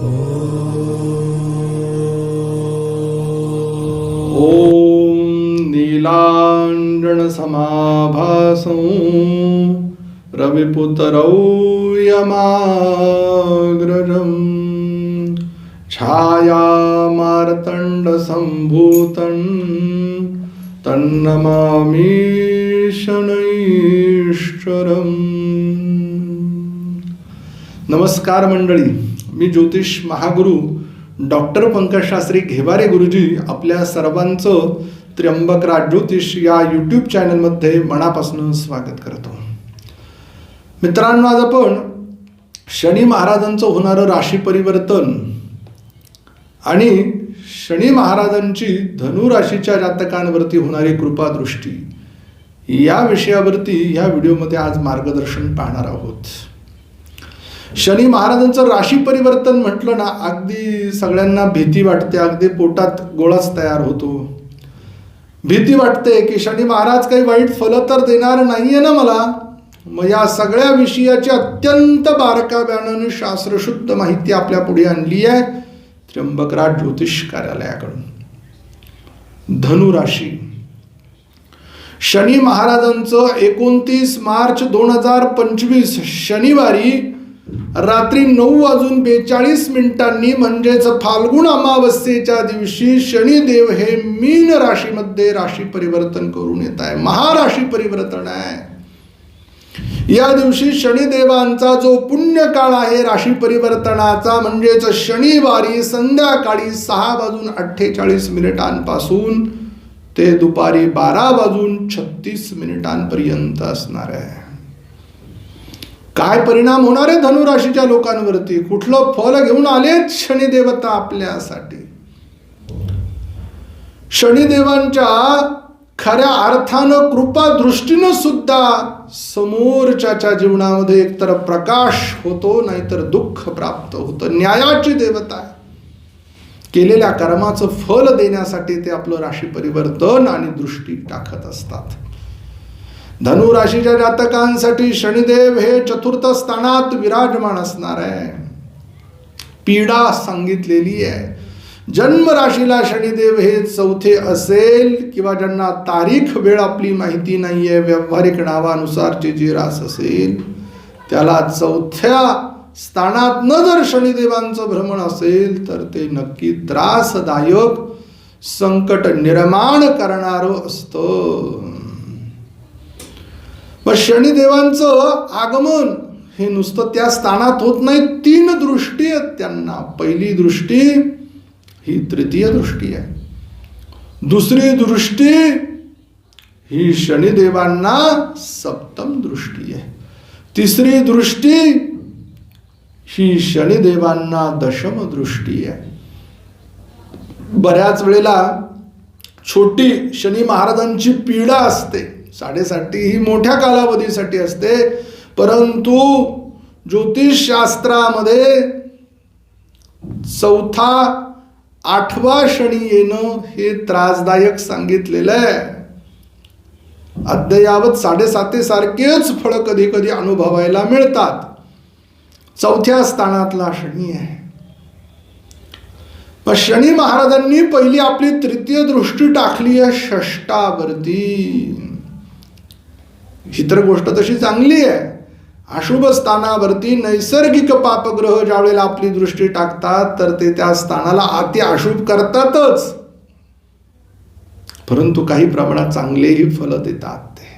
ॐ नीलाण्डनसमाभासं रविपुतरौ यमाग्रजम् छायामार्तण्डसम्भूतं तन्नमामि शनैश्वरम् नमस्कार मंडळी। मी ज्योतिष महागुरु डॉक्टर पंकजशास्त्री घेवारे गुरुजी आपल्या सर्वांचं त्र्यंबकराज ज्योतिष या यूट्यूब चॅनलमध्ये मनापासून स्वागत करतो. मित्रांनो आज आपण शनी महाराजांचं होणारं राशी परिवर्तन आणि शनी महाराजांची धनुराशीच्या जातकांवरती होणारी कृपादृष्टी या विषयावरती ह्या व्हिडिओमध्ये आज मार्गदर्शन पाहणार आहोत. शनी महाराजांचं राशी परिवर्तन म्हटलं ना अगदी सगळ्यांना भीती वाटते अगदी पोटात गोळाच तयार होतो. भीती वाटते की शनी महाराज काही वाईट फलं तर देणार नाहीये ना मला? मग या सगळ्या विषयाची अत्यंत बारकाव्यानं शास्त्रशुद्ध माहिती आपल्या पुढे आणली आहे त्र्यंबकराज ज्योतिष कार्यालयाकडून. धनुराशी शनी महाराजांचं एकोणतीस मार्च दोन हजार पंचवीस शनिवारी रात्री नऊ वाजून बेचाळीस मिनिटांनी म्हणजेच फाल्गुन अमावस्येच्या दिवशी शनिदेव हे मीन राशीमध्ये राशी परिवर्तन करून येत आहे. महाराशी परिवर्तन आहे. या दिवशी शनिदेवांचा जो पुण्य काळ आहे राशी परिवर्तनाचा म्हणजेच शनिवारी संध्याकाळी सहा वाजून अठ्ठेचाळीस मिनिटांपासून ते दुपारी बारा वाजून छत्तीस मिनिटांपर्यंत असणार आहे. काय परिणाम होणार आहे धनुराशीच्या लोकांवरती? कुठलं फल घेऊन आलेच शनिदेवता आपल्यासाठी? शनिदेवांच्या खऱ्या अर्थानं कृपा दृष्टीनं सुद्धा समोरच्याच्या जीवनामध्ये एकतर प्रकाश होतो नाहीतर दुःख प्राप्त होतं. न्यायाची देवता आहे. केलेल्या कर्माचं फल देण्यासाठी ते आपलं राशी परिवर्तन आणि दृष्टी टाकत असतात. धनुराशीच्या जातकांसाठी शनिदेव हे चतुर्थ स्थानात विराजमान असणार आहे. पीडा सांगितलेली आहे. जन्म राशीला शनिदेव हे चौथे असेल किंवा ज्यांना तारीख वेळ आपली माहिती नाही आहे व्यावहारिक नावानुसारची जी रास असेल त्याला चौथ्या स्थानात न जर शनिदेवांचं भ्रमण असेल तर ते नक्की त्रासदायक संकट निर्माण करणारं असतं. पण शनिदेवांचं आगमन हे नुसतं त्या स्थानात होत नाही. तीन दृष्टी आहेत त्यांना. पहिली दृष्टी ही तृतीय दृष्टी आहे. दुसरी दृष्टी ही शनिदेवांना सप्तम दृष्टी आहे. तिसरी दृष्टी ही शनिदेवांना दशम दृष्टी आहे. बऱ्याच वेळेला छोटी शनी महाराजांची पीडा असते. साडेसाठी ही मोठ्या कालावधीसाठी असते. परंतु ज्योतिषशास्त्रामध्ये चौथा आठवा शनी येणं हे त्रासदायक सांगितलेलं आहे. अद्ययावत साडेसाती सारखेच फळ कधी कधी अनुभवायला मिळतात. चौथ्या स्थानातला शनी आहे. मग शनी महाराजांनी पहिली आपली तृतीय दृष्टी टाकली आहे षष्टावरती. ही तर गोष्ट तशी चांगली आहे. अशुभ स्थानावरती नैसर्गिक पापग्रह ज्यावेळेला आपली दृष्टी टाकतात तर ते त्या स्थानाला अति अशुभ करतातच. परंतु काही प्रमाणात चांगलेही फल देतात ते.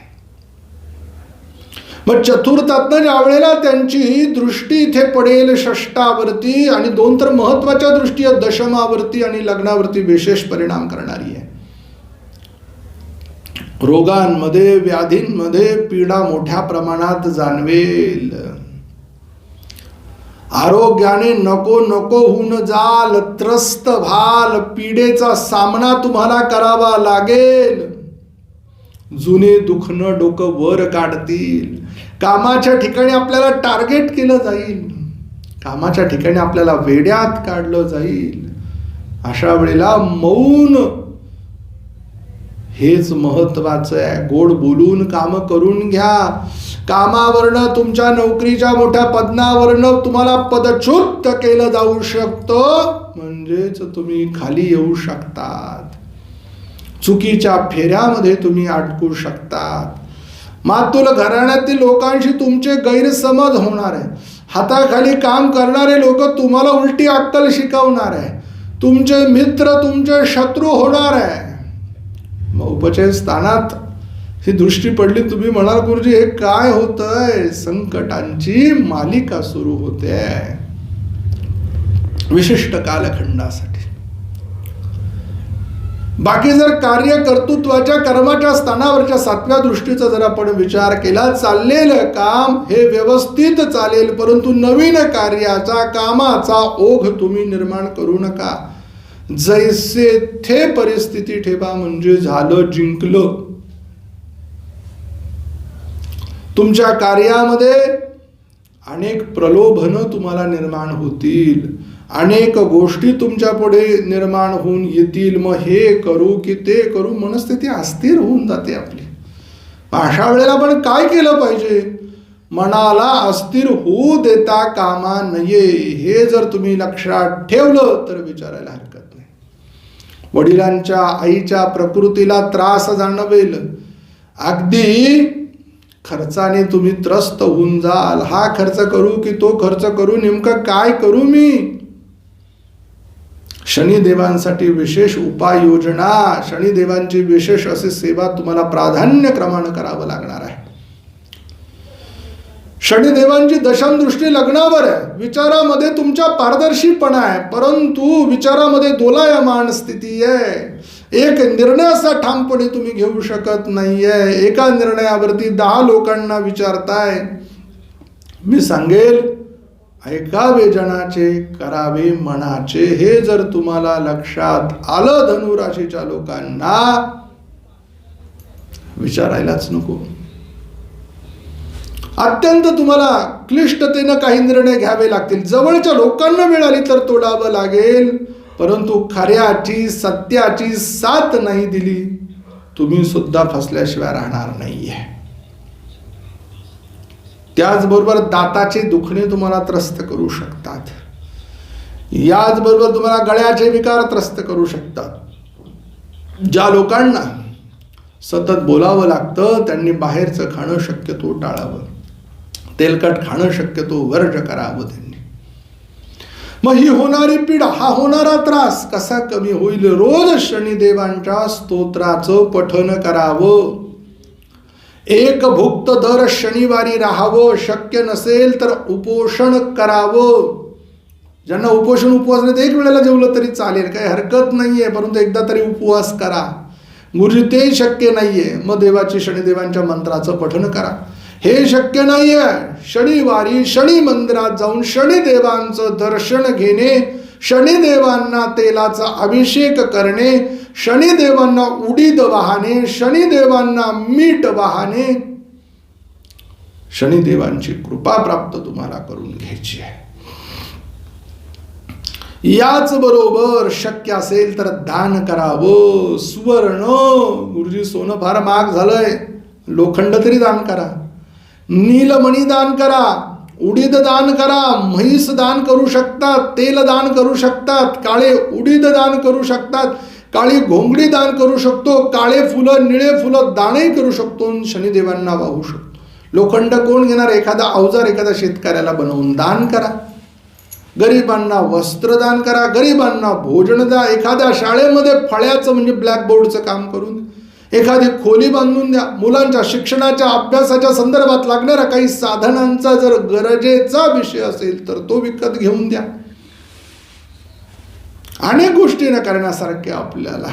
मग चतुर्थातनं ज्या वेळेला त्यांची दृष्टी इथे पडेल षष्टावरती आणि दोन तर महत्त्वाच्या दृष्टी दशमावरती आणि लग्नावरती विशेष परिणाम करणारी. रोगांमध्ये व्याधींमध्ये पीडा मोठ्या प्रमाणात जाणवेल. आरोग्याने नको नको होऊन जाल त्रस्त भाल पीडेचा सामना तुम्हाला करावा लागेल. जुने दुखणं डोकं वर काढतील. कामाच्या ठिकाणी आपल्याला टार्गेट केलं जाईल. कामाच्या ठिकाणी आपल्याला वेड्यात काढलं जाईल. अशा वेळेला मौन हेच महत्वाचं आहे. गोड बोलून काम करून घ्या. कामावरनं तुमच्या नोकरीच्या मोठ्या पदनावरनं तुम्हाला पदच्युत केलं जाऊ शकतं. म्हणजेच तुम्ही खाली येऊ शकतात. चुकीच्या फेऱ्यामध्ये तुम्ही अटकू शकतात. मातुल घराण्यातील लोकांशी तुमचे गैरसमज होणार आहे. हाताखाली काम करणारे लोक तुम्हाला उलटी अक्कल शिकवणार आहे. तुमचे मित्र तुमचे शत्रू होणार आहे. मग उपचय स्थानात ही दृष्टी पडली तुम्ही म्हणाल गुरुजी हे काय होतंय? संकटांची मालिका सुरू होते. विशिष्ट कालखंडासाठी. बाकी जर कार्य कर्तृत्वाच्या कर्माच्या स्थानावरच्या सातव्या दृष्टीचा जर आपण विचार केला चाललेलं काम हे व्यवस्थित चालेल परंतु नवीन कार्याचा कामाचा ओघ तुम्ही निर्माण करू नका. जैसे थे परिस्थिती ठेवा म्हणजे झालं जिंकलं. तुमच्या कार्यामध्ये अनेक प्रलोभनं तुम्हाला निर्माण होतील. अनेक गोष्टी तुमच्यापुढे निर्माण होऊन येतील. मग हे करू की ते करू मनस्थिती अस्थिर होऊन जाते आपली. अशा वेळेला आपण काय केलं पाहिजे? मनाला अस्थिर होऊ देता कामा नये. हे जर तुम्ही लक्षात ठेवलं तर विचारायला हरकत वडिलांच्या आईच्या प्रकृतीला त्रास जाणवेल. अगदी खर्चाने तुम्ही त्रस्त होऊन जाल. हा खर्च करू की तो खर्च करू नेमकं काय करू मी? शनिदेवांसाठी विशेष उपाययोजना शनिदेवांची विशेष अशी सेवा तुम्हाला प्राधान्य क्रमानं करावं लागणार आहे. शनिदेवांची दशांदृष्टी दृष्टी लग्नावर आहे. विचारामध्ये तुमच्या पारदर्शीपणा आहे. परंतु विचारामध्ये दोलायमान स्थिती आहे. एक निर्णय असा ठामपणे तुम्ही घेऊ शकत नाहीये. एका निर्णयावरती दहा लोकांना विचारताय. मी सांगेल ऐकावे जनाचे करावे मनाचे. हे जर तुम्हाला लक्षात आलं धनुराशीच्या लोकांना विचारायलाच नको. अत्यंत तुम्हाला क्लिष्टतेनं काही निर्णय घ्यावे लागतील. जवळच्या लोकांना मिळाली तर तोडावं लागेल. परंतु खऱ्याची सत्याची साथ नाही दिली तुम्ही सुद्धा फसल्याशिवाय राहणार नाहीये. त्याचबरोबर दाताचे दुखणे तुम्हाला त्रस्त करू शकतात. याचबरोबर तुम्हाला गळ्याचे विकार त्रस्त करू शकतात. ज्या लोकांना सतत बोलावं लागतं त्यांनी बाहेरचं खाणं शक्यतो टाळावं. तेलकट खाणं शक्यतो वर्ज करावं त्यांनी. मग ही होणारी पीडा हा होणारा त्रास कसा कमी होईल? रोज शनिदेवांच्या स्तोत्राचं पठन करावं. एक भुक्त दर शनिवारी राहावं शक्य नसेल तर उपोषण करावं. ज्यांना उपोषण उपवास नाही एक वेळेला जेवलं तरी चालेल काही हरकत नाही आहे परंतु एकदा तरी उपवास करा. गुरुजी ते शक्य नाहीये. मग देवाची शनिदेवांच्या मंत्राचं पठन करा. हे शक्य नाही आहे शनिवारी शनी मंदिरात जाऊन शनिदेवांचं दर्शन घेणे शनिदेवांना तेलाचा अभिषेक करणे शनिदेवांना उडीद वाहने शनिदेवांना मीठ वाहने शनिदेवांची कृपा प्राप्त तुम्हाला करून घ्यायची आहे. याच बरोबर शक्य असेल तर दान करावं. सुवर्ण. गुरुजी सोनं फार महाग झालंय. लोखंड तरी दान करा. नीलमणी दान करा उडीद दान करा म्हैस दान करू शकतात तेल दान करू शकतात काळे उडीद दान करू शकतात काळी घोंगडी दान करू शकतो काळे फुलं निळे फुलं दानही करू शकतो शनिदेवांना वाहू शकतो. लोखंड कोण घेणार? एखादा अवजार एखाद्या शेतकऱ्याला बनवून दान करा. गरिबांना वस्त्रदान करा गरिबांना भोजन द्या एखाद्या शाळेमध्ये फळ्याचं म्हणजे ब्लॅकबोर्डचं काम करून द्या. एखादी खोली बांधून द्या. मुलांच्या शिक्षणाच्या अभ्यासाच्या संदर्भात लागणाऱ्या काही साधनांचा जर गरजेचा विषय असेल तर तो विकत घेऊन द्या. अनेक गोष्टी न करण्यासारख्या आपल्याला.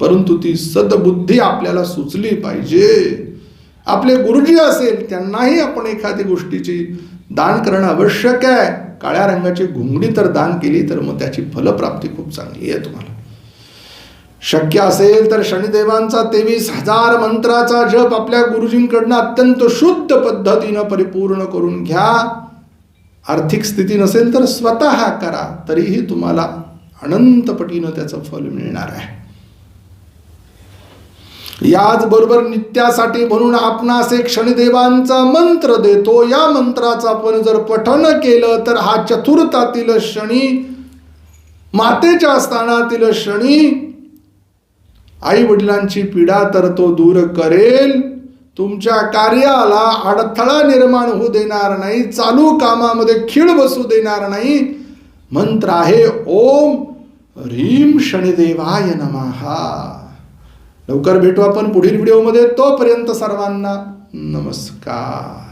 परंतु ती सद्बुद्धी आपल्याला सुचली पाहिजे. आपले गुरुजी असेल त्यांनाही आपण एखादी गोष्टीची दान करणं आवश्यक आहे. काळ्या रंगाची घुंगडी तर दान केली तर मग त्याची फलप्राप्ती खूप चांगली आहे तुम्हाला. शक्य असेल तर शनिदेवांचा तेवीस हजार मंत्राचा जप आपल्या गुरुजींकडनं अत्यंत शुद्ध पद्धतीनं परिपूर्ण करून घ्या. आर्थिक स्थिती नसेल तर स्वतः करा तरीही तुम्हाला अनंतपटीनं त्याचं फल मिळणार आहे. याचबरोबर नित्यासाठी म्हणून आपणास एक शनिदेवांचा मंत्र देतो. या मंत्राचं आपण जर पठन केलं तर हा चतुर्थातील शनी मातेच्या स्थानातील शनी आई वडिलांची पीडा तर तो दूर करेल. तुमच्या कार्याला अडथळा निर्माण होऊ देणार नाही. चालू कामामध्ये खीळ बसू देणार नाही. मंत्र आहे ओम ह्रीम शनिदेवाय नमहा लवकर भेटू आपण पुढील व्हिडिओमध्ये. तोपर्यंत सर्वांना नमस्कार.